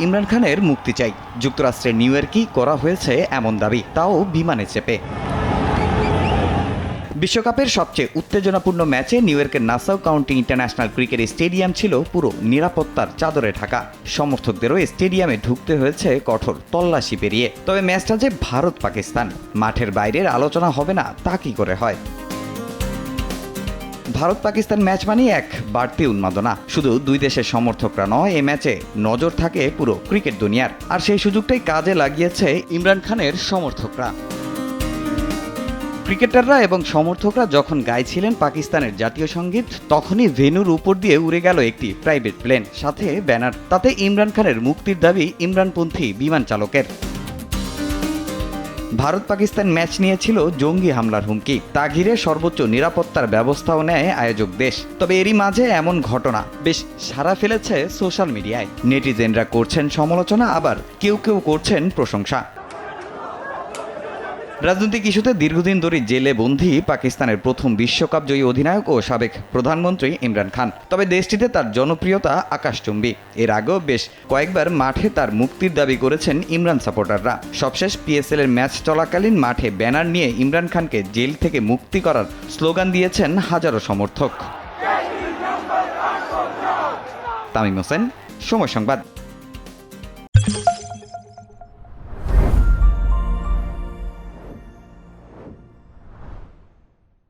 ইমরান খানের মুক্তি চাই। যুক্তরাষ্ট্রের নিউ ইয়র্কেই করা হয়েছে এমন দাবি, তাও বিমানে চেপে। বিশ্বকাপের সবচেয়ে উত্তেজনাপূর্ণ ম্যাচে নিউ ইয়র্কের Nassau County international cricket stadium ছিল পুরো নিরাপত্তার চাদরে ঢাকা। সমর্থকদেরও স্টেডিয়ামে ঢুকতে হয়েছে কঠোর তল্লাশি পেরিয়ে। তবে ম্যাচটা যে ভারত পাকিস্তান মাঠের বাইরের আলোচনা হবে না, তা কি করে হয়? ভারত পাকিস্তান ম্যাচ মানেই এক, বাড়তি উন্মাদনা। শুধু দুই দেশের সমর্থকরা নয় এ ম্যাচে নজর থাকে পুরো ক্রিকেট দুনিয়ার। আর সেই সুযোগটাই কাজে লাগিয়েছে ইমরান খানের সমর্থকরা। ক্রিকেটাররা এবং সমর্থকরা যখন গাইছিলেন পাকিস্তানের জাতীয় সংগীত, তখনই ভেনুর উপর দিয়ে উড়ে গেল একটি প্রাইভেট প্লেন। সাথে ব্যানার, তাতে ইমরান খানের মুক্তির দাবি ইমরানপন্থী বিমান চালকের। ভারত পাকিস্তান ম্যাচ নিয়েছিল জঙ্গি হামলার হুমকি। তা ঘিরে সর্বোচ্চ নিরাপত্তার ব্যবস্থাও নেয় আয়োজক দেশ। তবে এরই মাঝে এমন ঘটনা বেশ সারা ফেলেছে সোশ্যাল মিডিয়ায়। নেটিজেনরা করছেন সমালোচনা, আবার কেউ কেউ করছেন প্রশংসা। রাজনৈতিক ইস্যুতে দীর্ঘদিন ধরে জেলে বন্দী পাকিস্তানের প্রথম বিশ্বকাপ জয়ী অধিনায়ক ও সাবেক প্রধানমন্ত্রী ইমরান খান। তবে দেশটিতে তার জনপ্রিয়তা আকাশচুম্বী। এর আগেও বেশ কয়েকবার মাঠে তার মুক্তির দাবি করেছেন ইমরান সাপোর্টাররা। সবশেষ পিএসএল এর ম্যাচ চলাকালীন মাঠে ব্যানার নিয়ে ইমরান খানকে জেল থেকে মুক্তি করার স্লোগান দিয়েছেন হাজারো সমর্থক। তামিম হোসেন, সময় সংবাদ।